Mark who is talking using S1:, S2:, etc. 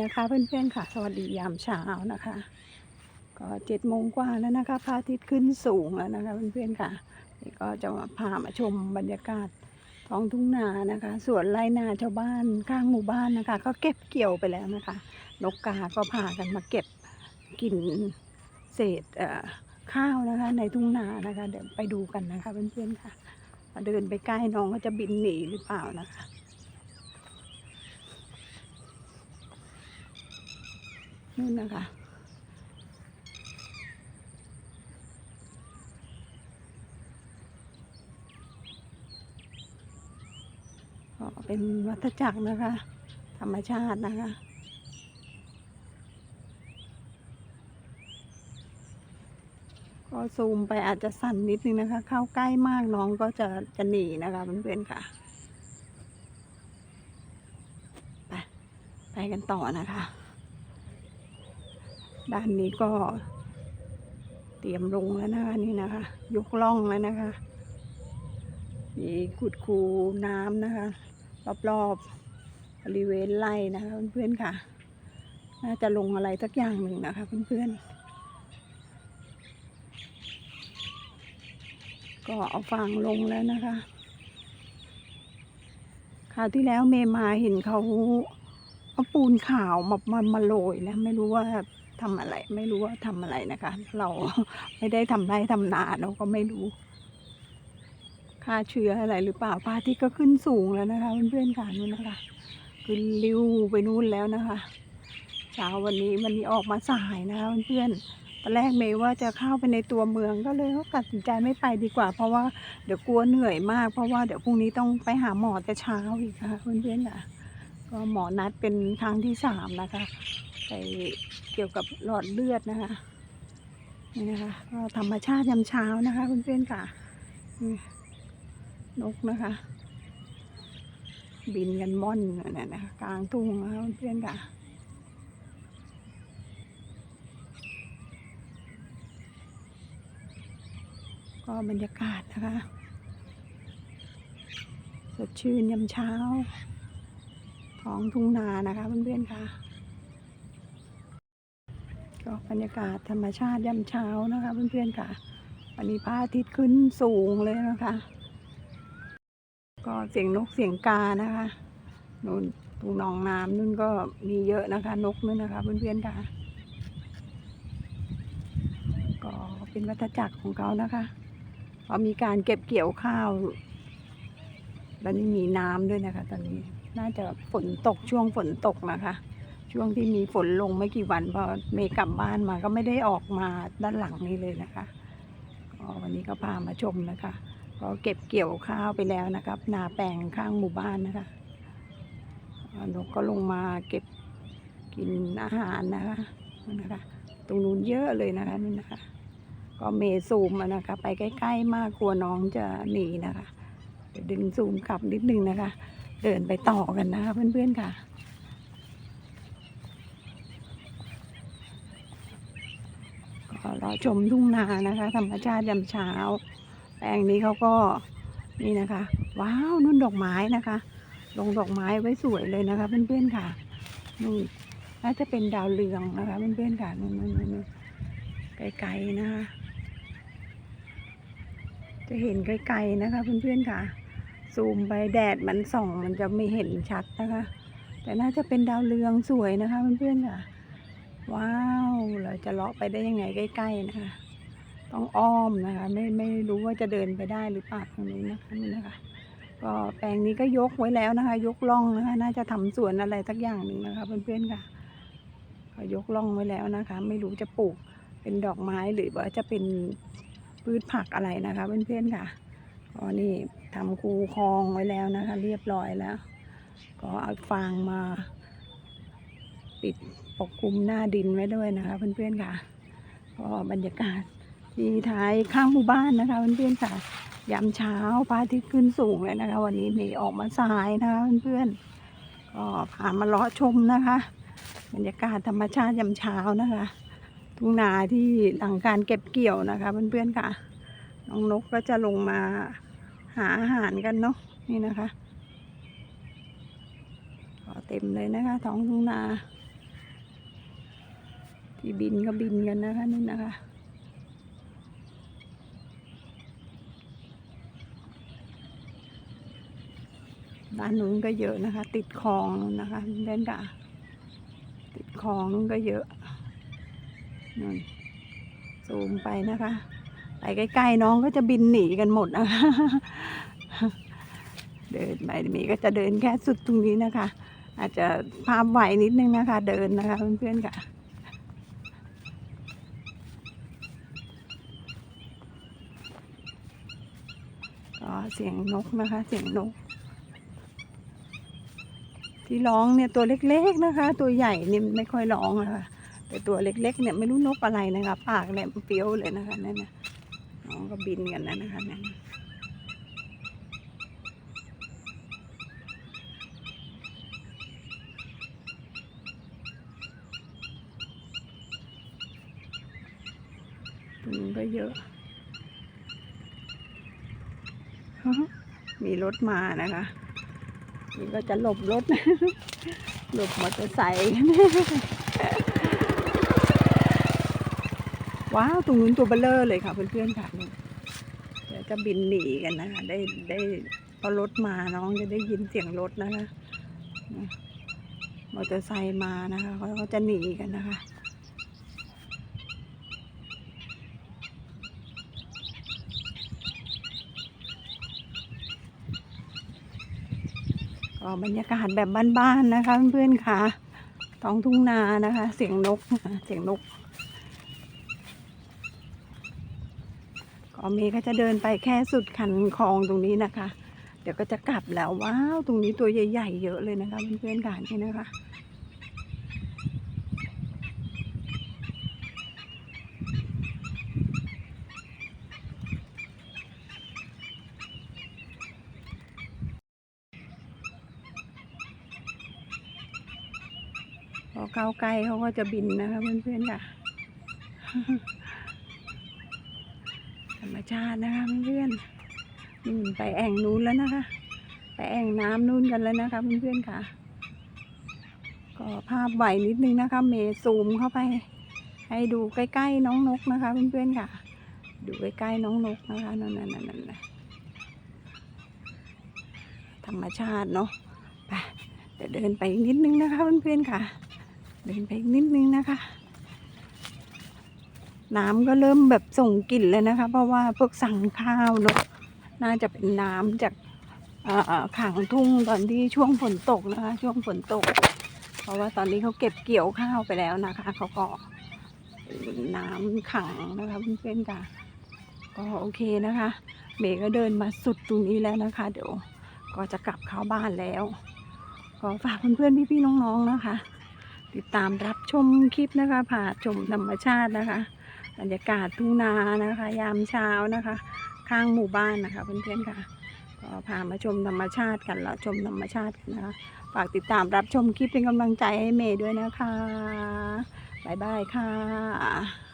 S1: นะคะเพื่อนๆค่ะ สวัสดียามเช้านะคะ ก็เจ็ดโมงกว่าแล้วนะคะพระอาทิตย์ขึ้นสูงแล้วนะคะเพื่อนๆค่ะนี่ก็จะมาพามาชมบรรยากาศท้องทุ่งนานะคะ สวนไรนาชาวบ้านข้างหมู่บ้านนะคะ ก็เก็บเกี่ยวไปแล้วนะคะ นกกาก็พากันมาเก็บกินเศษข้าวนะคะ ในทุ่งนานะคะ เดี๋ยวไปดูกันนะคะเพื่อนๆค่ะเดินไปใกล้น้องก็จะบินหนีหรือเปล่านะคะ นู่นนะคะ ก็เป็นวัฏจักรนะคะ ธรรมชาตินะคะก็ซูมไปอาจจะสั่นนิดนึงนะคะ เข้าใกล้มากน้องก็จะจะหนีนะคะเพื่อนๆค่ะ ไป ไปกันต่อนะคะ ด้านนี้ก็ เตรียมลงแล้วนะคะนี่นะคะ ยกล่องแล้วนะคะ มีขุดคูน้ำนะคะ รอบๆบริเวณไร่นะคะเพื่อนๆค่ะ น่าจะลงอะไรสักอย่างหนึ่งนะคะเพื่อนๆก็เอาฟางลงแล้วนะคะคราวที่แล้วเมมาเห็นเขาเอาปูนขาวมามามาโรยนะไม่รู้ว่า ทำอะไร ไม่รู้ว่าทำอะไรนะคะ เราไม่ได้ทำไร่ทำนาเราก็ไม่รู้ ค่าเชื้ออะไรหรือเปล่าพระอาทิตย์ก็ขึ้นสูงแล้วนะคะเพื่อนๆค่ะนู่นนะคะขึ้นริ้วไปนู่นแล้วนะคะเช้าวันนี้วันนี้ออกมาสายนะคะเพื่อนๆตอนแรกเมย์ว่าจะเข้าไปในตัวเมืองก็เลยตัดสินใจไม่ไปดีกว่า เพราะว่าเดี๋ยวกลัวเหนื่อยมาก เพราะว่าเดี๋ยวพรุ่งนี้ต้องไปหาหมอแต่เช้าอีกค่ะเพื่อนๆค่ะก็หมอนัดเป็นครั้งที่สามนะคะ ไปเกี่ยวกับหลอดเลือดนะคะนี่นะคะก็ธรรมชาติยามเช้านะคะเพื่อนค่ะนี่นกนะคะ บินกันม่อนเนี่ยนะคะกลางทุ่งนะคะเพื่อนค่ะก็บรรยากาศนะคะ สดชื่นยามเช้าท้องทุ่งนานะคะเพื่อนๆค่ะ ก็บรรยากาศธรรมชาติยามเช้านะคะ เพื่อนๆค่ะ วันนี้พระอาทิตย์ขึ้นสูงเลยนะคะ ก็เสียงนกเสียงกานะคะนู่นตรงหนองน้ำนู่นก็มีเยอะนะคะ นกนู่นนะคะ เพื่อนๆค่ะ ก็เป็นวัฏจักรของเขานะคะพอมีการเก็บเกี่ยวข้าวแล้วนี่มีน้ำด้วยนะคะ ตอนนี้น่าจะฝนตกช่วงฝนตกนะคะ ช่วงที่มีฝนลงไม่กี่วันพอเมย์กลับบ้านมาก็ไม่ได้ออกมาด้านหลังนี้เลยนะคะก็วันนี้ก็พามาชมนะคะ ก็เก็บเกี่ยวข้าวไปแล้วนะครับ นาแปลงข้างหมู่บ้านนะคะนกก็ลงมาเก็บกินอาหารนะคะนะคะ ตรงนู้นเยอะเลยนะคะนี่นะคะ ก็เมย์ซูมนะคะ ไปใกล้ๆมากกลัวน้องจะหนีนะคะเดี๋ยวดึงซูมกลับนิดนึงนะคะ เดินไปต่อกันนะคะเพื่อนๆค่ะ ก็รอชมทุ่งนานะคะธรรมชาติยามเช้า แปลงนี้เขาก็นี่นะคะ ว้าวนุ่นดอกไม้นะคะ ลงดอกไม้ไว้สวยเลยนะคะเพื่อนๆค่ะนู่นน่าจะเป็นดาวเรืองนะคะเพื่อนๆค่ะนู่นนู่นนู่นนู่นไกลๆนะคะจะเห็นไกลๆนะคะเพื่อนๆค่ะ ซูมไปแดดมันส่อง มันจะไม่เห็นชัดนะคะ แต่น่าจะเป็นดาวเรืองสวยนะคะเพื่อนๆค่ะ ว้าว เราจะเลาะไปได้ยังไงใกล้ๆนะคะ ต้องอ้อมนะคะ ไม่ไม่รู้ว่าจะเดินไปได้หรือเปล่าตรงนี้นะคะนี่นะคะ ก็แปลงนี้ก็ยกไว้แล้วนะคะ ยกล่องนะคะ น่าจะทำสวนอะไรสักอย่างหนึ่งนะคะเพื่อนๆค่ะ ก็ยกล่องไว้แล้วนะคะ ไม่รู้จะปลูกเป็นดอกไม้หรือว่าจะเป็นพืชผักอะไรนะคะเพื่อนๆค่ะก็นี่ทำคูคลองไว้แล้วนะคะ เรียบร้อยแล้ว ก็เอาฟางมา ปิด ปกคลุมหน้าดินไว้ด้วยนะคะเพื่อนๆค่ะก็บรรยากาศที่ท้ายข้างหมู่บ้านนะคะเพื่อนๆค่ะยามเช้าพระอาทิตย์ขึ้นสูงเลยนะคะ วันนี้มย์ออกมาสายนะคะเพื่อนๆก็พามาเลาะชมนะคะ บรรยากาศธรรมชาติยามเช้านะคะทุ่งนาที่หลังการเก็บเกี่ยวนะคะเพื่อนๆค่ะน้องนกก็จะลงมาหาอาหารกันเนาะนี่นะคะก็เต็มเลยนะคะท้องทุ่งนา ที่บินก็บินกันนะคะนี่นะคะด้านนู้นก็เยอะนะคะ ติดคลองนะคะเล่นกะติดคลองนู้นก็เยอะนู่นซูมไปนะคะไปใกล้ๆน้องก็จะบินหนีกันหมดนะคะ เดินไปมีก็จะเดินแค่สุดตรงนี้นะคะ อาจจะภาพไหวนิดนึงนะคะ เดินนะคะเพื่อนๆค่ะ ก็เสียงนกนะคะ เสียงนก ที่ร้องเนี่ยตัวเล็กๆนะคะ ตัวใหญ่เนี่ยไม่ค่อยร้องนะคะแต่ตัวเล็ก ๆ เนี่ยไม่รู้นกอะไรนะคะ ปากแหลมเปรี้ยวเลยนะคะนั่นนะน้องก็บินกันนะนะคะนั่นตรงนู้นก็เยอะ มีรถมานะคะ นี่ก็จะหลบรถ หลบมอเตอร์ไซค์ว้าวตรงนู้นตัวเบลเลอร์เลยค่ะเพื่อนๆค่ะเดี๋ยวจะบินหนีกันนะคะได้ได้พอรถมาน้องจะได้ยินเสียงรถนะคะมอเตอร์ไซค์มานะคะเขาก็จะหนีกันนะคะ ก็บรรยากาศแบบบ้านๆนะคะเพื่อนๆค่ะ ท้องทุ่งนานะคะ เสียงนกเสียงนกก็เมย์ก็จะเดินไปแค่สุดคันคลองตรงนี้นะคะ เดี๋ยวก็จะกลับแล้วว้าวตรงนี้ตัวใหญ่ ๆ เยอะเลยนะคะเพื่อนๆค่ะนี่นะคะ พอเข้าใกล้เขาก็จะบินนะคะเพื่อนๆค่ะ ธรรมชาตินะคะเพื่อนๆนู่นไปแอ่งนู้นแล้วนะคะ ไปแอ่งน้ำนู้นกันแล้วนะคะเพื่อนๆค่ะ ก็ภาพไหวนิดนึงนะคะ เมย์ซูมเข้าไป ให้ดูใกล้ๆน้องนกนะคะเพื่อนๆค่ะ ดูใกล้ๆน้องนกนะคะนั่นๆนั่นธรรมชาติเนาะไปเดี๋ยวเดินไปนิดนึงนะคะเพื่อนๆค่ะ เดินไปนิดนึงนะคะ น้ำก็เริ่มแบบส่งกลิ่นแล้วนะคะ เพราะว่าพวกสั่งข้าวเนอะน่าจะเป็นน้ำจากขางทุ่งตอนที่ช่วงฝนตกนะคะ ช่วงฝนตก เพราะว่าตอนนี้เขาเก็บเกี่ยวข้าวไปแล้วนะคะเขาก็น้ำขังนะคะเพื่อนๆค่ะก็โอเคนะคะ เมย์ก็เดินมาสุดตรงนี้แล้วนะคะ เดี๋ยวก็จะกลับเข้าบ้านแล้ว ก็ฝากเพื่อนๆพี่ๆน้องๆนะคะ ติดตามรับชมคลิปนะคะผ่าชมธรรมชาตินะคะบรรยากาศทุ่งนานะคะ ยามเช้านะคะ ข้างหมู่บ้านนะคะเพื่อนๆค่ะก็พามาชมธรรมชาติกันละชมธรรมชาติกันนะคะฝากติดตามรับชมคลิปเป็นกำลังใจให้เมย์ด้วยนะคะบ๊ายบายค่ะ